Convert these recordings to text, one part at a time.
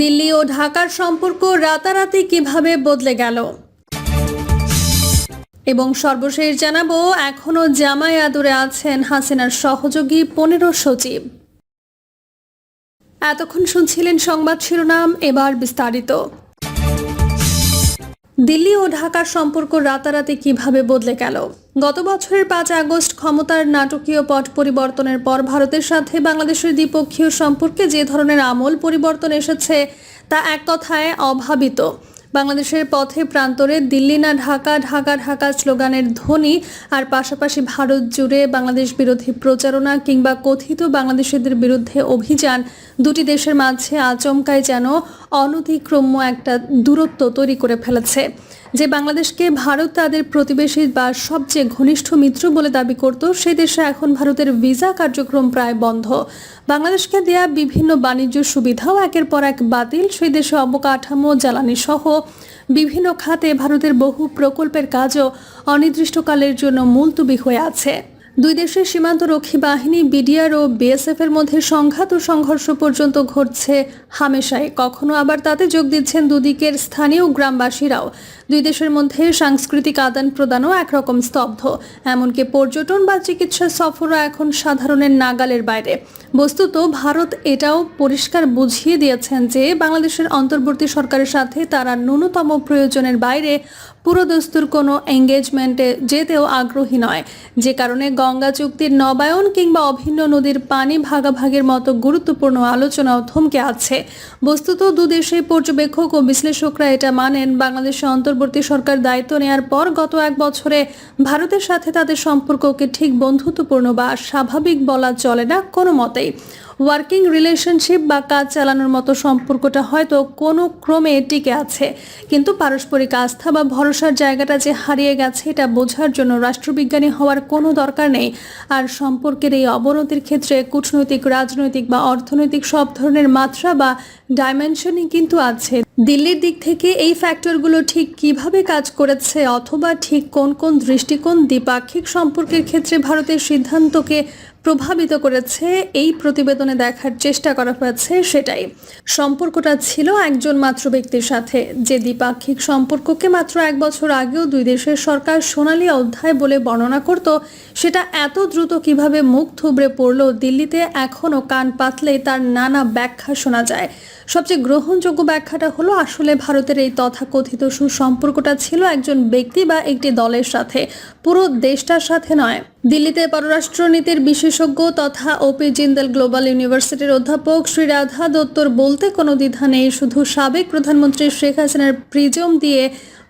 দিল্লি ও ঢাকার সম্পর্ক রাতারাতি কীভাবে বদলে গেল? এবং সর্বশেষ জানাব, এখনও জামাই আদরে আছেন হাসিনার সহযোগী পনেরো সচিব। এতক্ষণ শুনছিলেন সংবাদ শিরোনাম, এবার বিস্তারিত। দিল্লি ও ঢাকার সম্পর্ক রাতারাতি কীভাবে বদলে গেল? গত বছরের পাঁচ আগস্ট ক্ষমতার নাটকীয় পট পরিবর্তনের পর ভারতের সাথে বাংলাদেশের দ্বিপক্ষীয় সম্পর্কে যে ধরনের আমল পরিবর্তন এসেছে তা এক কথায় অভাবিত। বাংলাদেশের পথে প্রান্তরে দিল্লি না ঢাকা ঢাকা ঢাকা স্লোগানের ধ্বনি আর পাশাপাশি ভারত জুড়ে বাংলাদেশ বিরোধী প্রচারণা কিংবা কথিত বাংলাদেশিদের বিরুদ্ধে অভিযান দুটি দেশের মাঝে আচমকায় যেন অনতিক্রম্য একটা দূরত্ব তৈরি করে ফেলেছে, যে বাংলাদেশকে ভারত তাদের প্রতিবেশী বা সবচেয়ে ঘনিষ্ঠ মিত্র বলে দাবি করত, সে দেশে এখন ভারতের ভিসা কার্যক্রম প্রায় বন্ধ। বাংলাদেশকে দেয়া বিভিন্ন বাণিজ্য সুবিধাও একের পর এক বাতিল, সেই দেশে অবকাঠামো, জ্বালানি সহ বিভিন্ন খাতে ভারতের বহু প্রকল্পের কাজও অনির্দিষ্টকালের জন্য মুলতুবি হয়ে আছে। দুই দেশের সীমান্তরক্ষী বাহিনী, বিডিআর ও বিএসএফ এর মধ্যে সংঘাত ও সংঘর্ষ পর্যন্ত ঘটছে হামেশাই। কখনো আবার তাতে যোগ দিচ্ছেন দুদিকের স্থানীয় গ্রামবাসীরাও। দুই দেশের মধ্যে সাংস্কৃতিক আদান প্রদানও একরকম স্তব্ধ। এমনকি পর্যটন বা চিকিৎসা সফরও এখন সাধারণের নাগালের বাইরে। বস্তুত ভারত এটাও পরিষ্কার বুঝিয়ে দিয়েছেন যে, বাংলাদেশের অন্তর্বর্তী সরকারের সাথে তারা ন্যূনতম প্রয়োজনের বাইরে পুরোদস্তুর কোনো এঙ্গেজমেন্টে যেতেও আগ্রহী নয়। যে কারণে গঙ্গা চুক্তির নবায়ন কিংবা অভিন্ন নদীর পানি ভাগাভাগের মতো গুরুত্বপূর্ণ আলোচনাও থমকে আছে। বস্তুত দুদেশে পর্যবেক্ষক ও বিশ্লেষকরা এটা মানেন বাংলাদেশে অন্তর্বর্তী সরকার দায়িত্ব নেয়ার পর গত এক বছরে ভারতের সাথে তাদের সম্পর্ককে ঠিক বন্ধুত্বপূর্ণ বা স্বাভাবিক বলা চলে না কোনো মতেই। ওয়ার্কিং রিলেশনশিপ বা কাজ চালানোর মতো সম্পর্কটা হয়তো কোনো ক্রমে টিকে আছে। কিন্তু পারস্পরিক আস্থা বা ভরসার জায়গাটা যে হারিয়ে গেছে, এটা বোঝার জন্য রাষ্ট্রবিজ্ঞানী হওয়ার কোনো দরকার নেই। আর সম্পর্কের এই অবনতির ক্ষেত্রে কূটনৈতিক, রাজনৈতিক বা অর্থনৈতিক সব ধরনের মাত্রা বা ডাইমেনশনই কিন্তু আছে। দিল্লির দিক থেকে এই ফ্যাক্টরগুলো ঠিক কীভাবে কাজ করেছে অথবা ঠিক কোন কোন দৃষ্টিকোণ দ্বিপাক্ষিক সম্পর্কের ক্ষেত্রে ভারতের সিদ্ধান্তকে প্রভাবিত করেছে, এই প্রতিবেদনে দেখার চেষ্টা করা হয়েছে সেটাই। সম্পর্কটা ছিল একজন মাত্র ব্যক্তির সাথে। যে দ্বিপাক্ষিক সম্পর্ককে মাত্র এক বছর আগেও দুই দেশের সরকার সোনালী অধ্যায় বলে বর্ণনা করত, সেটা এত দ্রুত কীভাবে মুখ থুবড়ে পড়ল দিল্লিতে এখনও কান পাতলে তার নানা ব্যাখ্যা শোনা যায়। সবচেয়ে গ্রহণযোগ্য ব্যাখ্যাটা হলো, আসলে ভারতের এই তথাকথিত সুসম্পর্কটা ছিল একজন ব্যক্তি বা একটি দলের সাথে, পুরো দেশটার সাথে নয়। দিল্লিতে পররাষ্ট্রনীতির বিশেষজ্ঞ তথা ওপি জিন্দাল গ্লোবাল ইউনিভার্সিটির অধ্যাপক শ্রী রাধা দত্তর বলতে কোনো দ্বিধা নেই, শুধু সাবেক প্রধানমন্ত্রী শেখ হাসিনার প্রিজম দিয়ে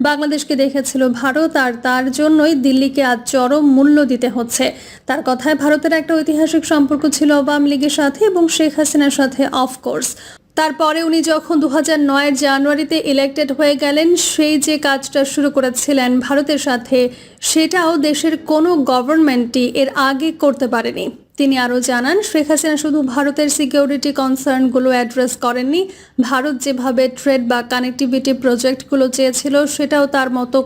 বাংলাদেশকে দেখেছিল ভারত আর তার জন্যই দিল্লিকে আজ চরম মূল্য দিতে হচ্ছে। তার কথায় ভারতের একটা ঐতিহাসিক সম্পর্ক ছিল আওয়ামী লীগের সাথে এবং শেখ হাসিনার সাথে অফকোর্স তারপরে উনি যখন দু হাজার নয়ের জানুয়ারিতে ইলেক্টেড হয়ে গেলেন, সেই যে কাজটা শুরু করেছিলেন ভারতের সাথে, সেটাও দেশের কোনো গভর্নমেন্টই এর আগে করতে পারেনি। তিনি আরও জানান, শেখ হাসিনা শুধু ভারতের সিকিউরিটি কনসার্নগুলো অ্যাড্রেস করেননি, ভারত যেভাবে ট্রেড বা কানেক্টিভিটি প্রজেক্টগুলো চেয়েছিল সেটাও তার মতো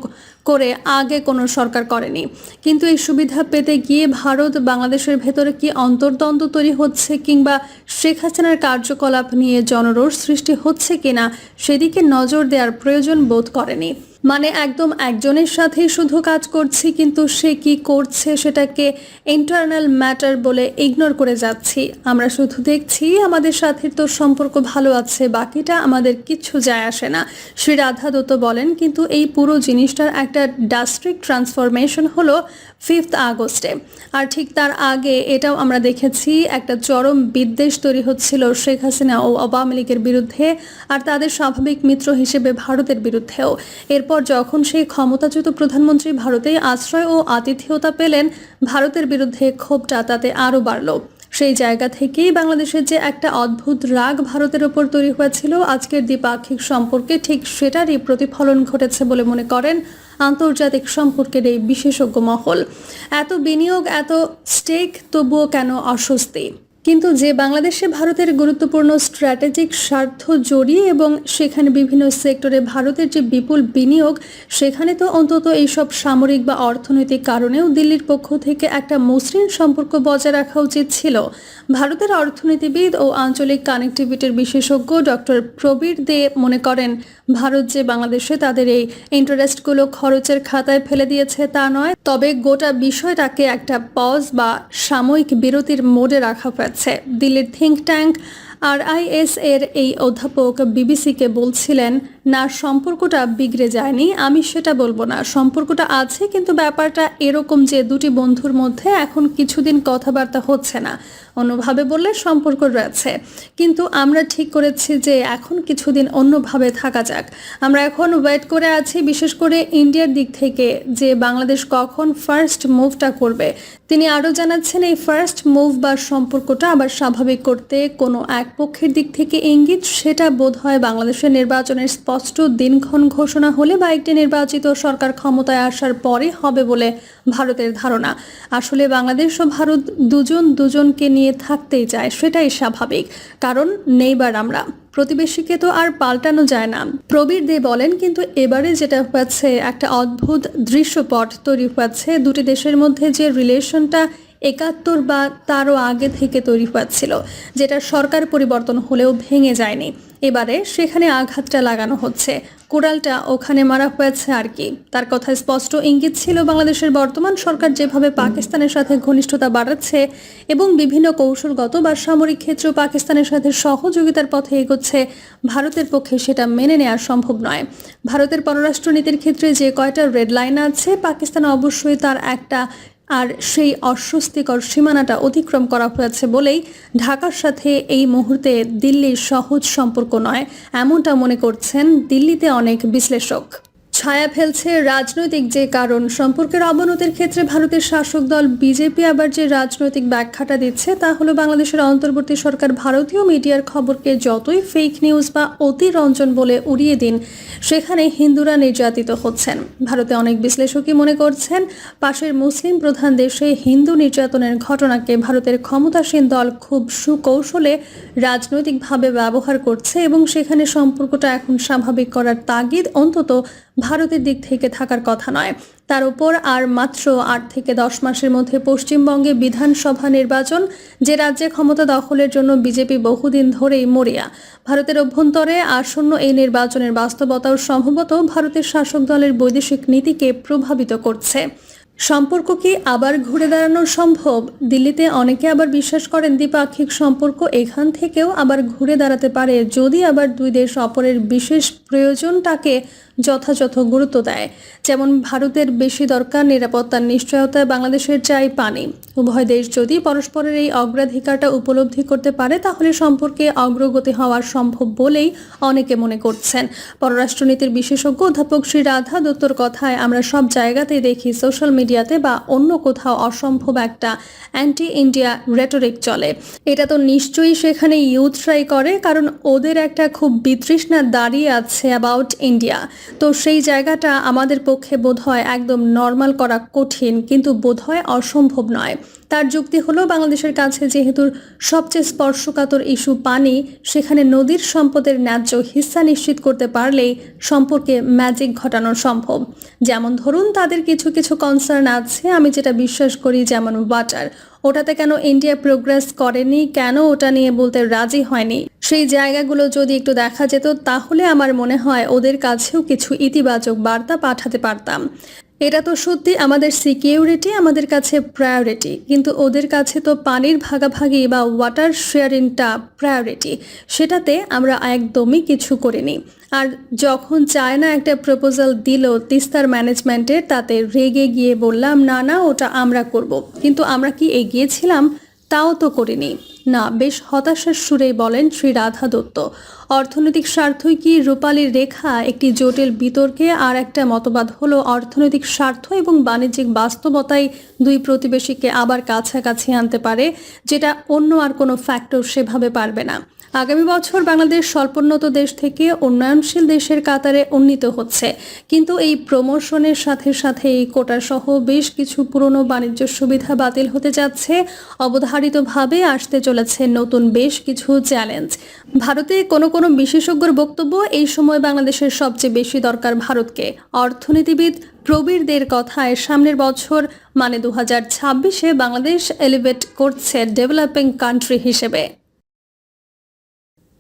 করে আগে কোনো সরকার করেনি। কিন্তু এই সুবিধা পেতে গিয়ে ভারত বাংলাদেশের ভেতরে কি অন্তর্দ্বন্দ্ব তৈরি হচ্ছে কিংবা শেখ হাসিনার কার্যকলাপ নিয়ে জনরোষ সৃষ্টি হচ্ছে কিনা, সেদিকে নজর দেওয়ার প্রয়োজন বোধ করেনি। মানে একদম একজনের সাথেই শুধু কাজ করছি, কিন্তু সে কি করছে সেটাকে ইন্টারনাল ম্যাটার বলে ইগনোর করে যাচ্ছি। আমরা শুধু দেখছি আমাদের সাথে তো সম্পর্ক ভালো আছে, বাকিটা আমাদের কিচ্ছু যায় আসে না। শ্রী রাধা দত্ত বলেন, কিন্তু এই পুরো জিনিসটার একটা ডাস্ট্রিক ট্রান্সফরমেশন হলো ফিফথ আগস্টে। আর ঠিক তার আগে এটাও আমরা দেখেছি, একটা চরম বিদ্বেষ তৈরি হচ্ছিল শেখ হাসিনা ও আওয়ামী লীগের বিরুদ্ধে, আর তাদের স্বাভাবিক মিত্র হিসেবে ভারতের বিরুদ্ধেও। এরপর যখন সেই ক্ষমতাচ্যুত প্রধানমন্ত্রী ভারতেই আশ্রয় ও আতিথেয়তা পেলেন, ভারতের বিরুদ্ধে ক্ষোভটা তাতে আরও বাড়ল। সেই জায়গা থেকেই বাংলাদেশের যে একটা অদ্ভুত রাগ ভারতের ওপর তৈরি হয়েছিল, আজকের দ্বিপাক্ষিক সম্পর্কে ঠিক সেটারই প্রতিফলন ঘটেছে বলে মনে করেন আন্তর্জাতিক সম্পর্কের এই বিশেষজ্ঞ মহল। এত বিনিয়োগ, এত স্টেক, তবুও কেন অস্বস্তি? কিন্তু যে বাংলাদেশে ভারতের গুরুত্বপূর্ণ স্ট্র্যাটেজিক স্বার্থ জড়িয়ে এবং সেখানে বিভিন্ন সেক্টরে ভারতের যে বিপুল বিনিয়োগ, সেখানে তো অন্তত এইসব সামরিক বা অর্থনৈতিক কারণেও দিল্লির পক্ষ থেকে একটা মসৃণ সম্পর্ক বজায় রাখা উচিত ছিল। ভারতের অর্থনীতিবিদ ও আঞ্চলিক কানেক্টিভিটির বিশেষজ্ঞ ডক্টর প্রবীর দে মনে করেন, ভারত যে বাংলাদেশে তাদের এই ইন্টারেস্টগুলো খরচের খাতায় ফেলে দিয়েছে তা নয়, তবে গোটা বিষয়টাকে একটা পজ বা সাময়িক বিরতির মোডে রাখা হয়েছে দিল্লির থিঙ্ক ট্যাঙ্ক আর এর এই অধ্যাপক বিবিসিকে বলছিলেন, না, সম্পর্কটা বিগড়ে যায়নি। আমি সেটা বলব না। সম্পর্কটা আছে, কিন্তু ব্যাপারটা এরকম যে দুটি বন্ধুর মধ্যে এখন কিছুদিন কথাবার্তা হচ্ছে না। অন্যভাবে বললে সম্পর্ক রয়েছে। কিন্তু আমরা ঠিক করেছি যে এখন কিছুদিন অন্যভাবে থাকা যাক। আমরা এখন ওয়েট করে আছি, বিশেষ করে ইন্ডিয়ার দিক থেকে, যে বাংলাদেশ কখন ফার্স্ট মুভটা করবে। তিনি আরও জানাচ্ছেন, এই ফার্স্ট মুভ বা সম্পর্কটা আবার স্বাভাবিক করতে কোনো এক পক্ষের দিক থেকে ইঙ্গিত, সেটা বোধ হয় বাংলাদেশের নির্বাচনের স্পষ্ট দিনক্ষণ ঘোষণা হলে বা একটি নির্বাচিত সরকার ক্ষমতায় আসার পরে হবে বলে ভারতের ধারণা। আসলে বাংলাদেশ ও ভারত দুজন দুজনকে নিয়ে থাকতেই চায় সেটাই স্বাভাবিক। কারণ নেইবার আমরা। প্রতিবেশীকে তো আর পাল্টানো যায় না। প্রবীর দে বলেন, কিন্তু এবারে যেটা হয়েছে, একটা অদ্ভুত দৃশ্যপট তৈরি হয়েছে। দুটি দেশের মধ্যে যে রিলেশনটা একাত্তর বা তারও আগে থেকে তৈরি হয়েছিল, যেটা সরকার পরিবর্তন হলেও ভেঙে যায়নি। এবারে সেখানে আঘাতটা লাগানো হচ্ছে। কোড়ালটা ওখানে মারা হয়েছে আর কি। তার কথায় স্পষ্ট ইঙ্গিত ছিল বাংলাদেশের বর্তমান সরকার যেভাবে পাকিস্তানের সাথে ঘনিষ্ঠতা বাড়াচ্ছে এবং বিভিন্ন কৌশলগত বা সামরিক ক্ষেত্রেও পাকিস্তানের সাথে সহযোগিতার পথে এগোচ্ছে, ভারতের পক্ষে সেটা মেনে নেওয়া সম্ভব নয়। ভারতের পররাষ্ট্রনীতির ক্ষেত্রে যে কয়টা রেড লাইন আছে, পাকিস্তান অবশ্যই তার একটা আর সেই অস্বস্তিকর সীমানাটা অতিক্রম করা হয়েছে বলেই ঢাকার সাথে এই মুহূর্তে দিল্লির সহজ সম্পর্ক নয়, এমনটা মনে করছেন দিল্লিতে অনেক বিশ্লেষক। ছায়া ফেলছে রাজনৈতিক যে কারণ। সম্পর্কের অবনতির ক্ষেত্রে ভারতের শাসক দল বিজেপি আবার যে রাজনৈতিক ব্যাখ্যাটা দিচ্ছে, তা হলো বাংলাদেশের অন্তর্বর্তী সরকার ভারতীয় মিডিয়ার খবরকে যতই ফেক নিউজ বা অতিরঞ্জন বলে উড়িয়ে দিন, সেখানে হিন্দুরা নির্যাতিত হচ্ছেন। ভারতে অনেক বিশ্লেষকই মনে করছেন, পাশের মুসলিম প্রধান দেশে হিন্দু নির্যাতনের ঘটনাকে ভারতের ক্ষমতাসীন দল খুব সুকৌশলে রাজনৈতিকভাবে ব্যবহার করছে এবং সেখানে সম্পর্কটা এখন স্বাভাবিক করার তাগিদ অন্তত ভারতের দিক থেকে থাকার কথা নয়। তার উপর আর মাত্র আট থেকে দশ মাসের মধ্যে পশ্চিমবঙ্গে বিধানসভা নির্বাচন, যে রাজ্যে ক্ষমতা দখলের জন্য বিজেপি বহুদিন ধরেই মরিয়া। ভারতের অভ্যন্তরে আসন্ন এই নির্বাচনের বাস্তবতাও সম্ভবত ভারতের শাসক দলের বৈদেশিক নীতিকে প্রভাবিত করছে। সম্পর্ক কি আবার ঘুরে দাঁড়ানো সম্ভব? দিল্লিতে অনেকে আবার বিশ্বাস করেন দ্বিপাক্ষিক সম্পর্ক এখান থেকেও আবার ঘুরে দাঁড়াতে পারে, যদি আবার দুই দেশ অপরের বিশেষ প্রয়োজনটাকে যথাযথ গুরুত্ব দেয়। যেমন ভারতের বেশি দরকার নিরাপত্তার নিশ্চয়তায় বাংলাদেশের চাই পানি। উভয় দেশ যদি পরস্পরের এই অগ্রাধিকারটা উপলব্ধি করতে পারে, তাহলে সম্পর্কে অগ্রগতি হওয়া সম্ভব বলেই অনেকে মনে করছেন। পররাষ্ট্রনীতির বিশেষজ্ঞ অধ্যাপক শ্রী রাধা দত্তর কথায় আমরা সব জায়গাতেই দেখি, সোশ্যাল মিডিয়াতে বা অন্য কোথাও অসম্ভব একটা অ্যান্টি ইন্ডিয়া রেটরিক চলে। এটা তো নিশ্চয়ই সেখানে ইউথরাই করে, কারণ ওদের একটা খুব বিতৃষ্ণা দাঁড়িয়ে আছে অ্যাবাউট ইন্ডিয়া তো সেই জায়গাটা আমাদের পক্ষে বোধহয় একদম নর্মাল করা কঠিন, কিন্তু বোধহয় অসম্ভব নয়। তার যুক্তি হলো, বাংলাদেশের কাছে যেহেতু সবচেয়ে স্পর্শকাতর ইস্যু পানি, সেখানে নদীর সম্পদের ন্যায্য হিস্সা নিশ্চিত করতে পারলেই সম্পর্কে ম্যাজিক ঘটানো সম্ভব। যেমন ধরুন, তাদের কিছু কিছু কনসার্ন আছে, আমি যেটা বিশ্বাস করি যেমন ওয়াটার ওটাতে কেন ইন্ডিয়া প্রোগ্রেস করেনি, কেন ওটা নিয়ে বলতে রাজি হয়নি? সেই জায়গাগুলো যদি একটু দেখা যেত, তাহলে আমার মনে হয় ওদের কাছেও কিছু ইতিবাচক বার্তা পাঠাতে পারতাম। এটা তো সত্যি আমাদের সিকিউরিটি, আমাদের কাছে প্রায়োরিটি। কিন্তু ওদের কাছে তো পানির ভাগাভাগি বা ওয়াটার শেয়ারিংটা প্রায়োরিটি। সেটাতে আমরা একদমই কিছু করিনি। আর যখন চায়না একটা প্রপোজাল দিল তিস্তার ম্যানেজমেন্টের তাতে রেগে গিয়ে বললাম, না না, ওটা আমরা করব। কিন্তু আমরা কি এগিয়েছিলাম? তাও তো করিনি। না, বেশ হতাশার সুরেই বলেন শ্রী রাধা দত্ত। অর্থনৈতিক স্বার্থই কি রূপালীর রেখা? একটি জটিল বিতর্কে আর একটা মতবাদ হলো অর্থনৈতিক স্বার্থ এবং বাণিজ্যিক বাস্তবতাই দুই প্রতিবেশীকে আবার কাছাকাছি আনতে পারে, যেটা অন্য আর কোনো ফ্যাক্টর সেভাবে পারবে না। আগামী বছর বাংলাদেশ স্বল্পোন্নত দেশ থেকে উন্নয়নশীল দেশের কাতারে উন্নীত হচ্ছে। কিন্তু এই প্রমোশনের সাথে সাথে এই কোটা সহ বেশ কিছু পুরনো বাণিজ্য সুবিধা বাতিল হতে যাচ্ছে। অবধারিতভাবে আসতে চলে চলেছে নতুন বেশ কিছু চ্যালেঞ্জ ভারতে কোনো কোনো বিশেষজ্ঞর বক্তব্য এই সময় বাংলাদেশের সবচেয়ে বেশি দরকার ভারতকে। অর্থনীতিবিদ প্রবীরদের কথায় সামনের বছর মানে দু হাজার ছাব্বিশে বাংলাদেশ এলিভেট করছে ডেভেলপিং কান্ট্রি হিসেবে।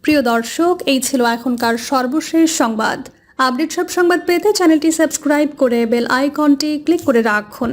প্রিয় দর্শক, এই ছিল এখনকার সর্বশেষ সংবাদ। আপডেট সব সংবাদ পেতে চ্যানেলটি সাবস্ক্রাইব করে বেল আইকনটি ক্লিক করে রাখুন।